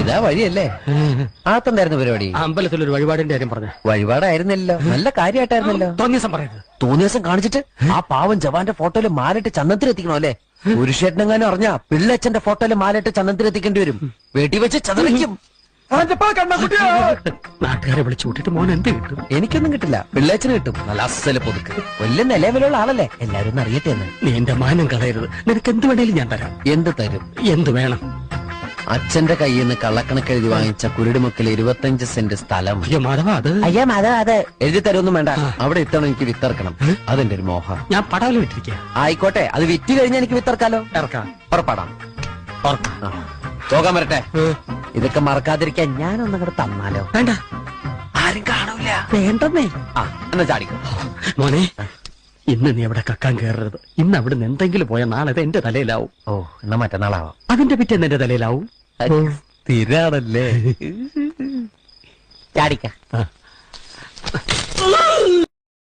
ഇതാ വഴിയല്ലേ? ആത്തന്തായിരുന്നു പരിപാടി? അമ്പലത്തിൽ ഒരു വഴിപാടിന്റെ കാര്യം പറഞ്ഞു. വഴിപാടായിരുന്നല്ലോ. നല്ല കാര്യമായിട്ടായിരുന്നല്ലോ തോന്നിയസം പറയുന്നത് തോന്നിയസം കാണിച്ചിട്ട് ആ പാവം ജവാന്റെ ഫോട്ടോയിൽ മാലിട്ട് ചന്ദനത്തിൽ എത്തിക്കണോ അല്ലേ പുരുഷേട്ടനെങ്ങാനും അറിഞ്ഞ പിള്ളച്ചന്റെ ഫോട്ടോയിൽ മാലിട്ട് ചന്ദനത്തിൽ എത്തിക്കേണ്ടി വരും. വെടിവെച്ച് വെച്ച് ചതറിക്കും. നാട്ടുകാരെ വിളിച്ചു കൂട്ടിട്ട് മോൻ എന്ത് കിട്ടും? എനിക്കൊന്നും കിട്ടില്ല. പിള്ളേച്ചന് കിട്ടും. നല്ല അസൽ പുതുക്ക്. വലിയ നിലവിലുള്ള ആളല്ലേ? എല്ലാരും ഒന്ന് അറിയട്ടെ എന്ന്. നീ എന്റെ മാനം കളയരുത്. നിനക്ക് എന്ത് വേണേലും ഞാൻ തരാം. എന്ത് തരും? എന്ത് വേണം? അച്ഛന്റെ കയ്യിൽ നിന്ന് കള്ളക്കണക്ക് എഴുതി വാങ്ങിച്ച കുരുടിമുക്കിൽ ഇരുപത്തഞ്ച് സെന്റ് സ്ഥലം. അയ്യോ മാധവ അത് അയ്യാ മാധവ അത് എഴുതി തരൊന്നും വേണ്ട. അവിടെ എത്തണം എനിക്ക് വിത്തർക്കണം അതെന്റെ ഒരു മോഹം. ഞാൻ പടാവിൽ വിട്ടിരിക്കുക ആയിക്കോട്ടെ അത് വിറ്റ് കഴിഞ്ഞാൽ എനിക്ക് വിത്തർക്കാലോ ഇറക്കാം. പുറപ്പെടാം. പോകാൻ വരട്ടെ. ഇതൊക്കെ മറക്കാതിരിക്കാൻ ഞാനൊന്നും കൂടെ തന്നാലോ? വേണ്ട. ആരും കാണൂല. വേണ്ടെന്നേ ആ എന്നാ ചാടിക്കോ. മോനെ ഇന്ന് നീ അവിടെ കക്കാൻ കയറരുത് ഇന്ന് അവിടുന്ന് എന്തെങ്കിലും പോയാൽ നാളെ അത് എന്റെ തലയിലാവും. ഓ എന്നാ മറ്റന്നാളാവാം. അതിന്റെ പിറ്റേന്ന് എന്റെ തലയിലാവും. സ്ഥിരാണല്ലേ. ചാടിക്ക. ആ.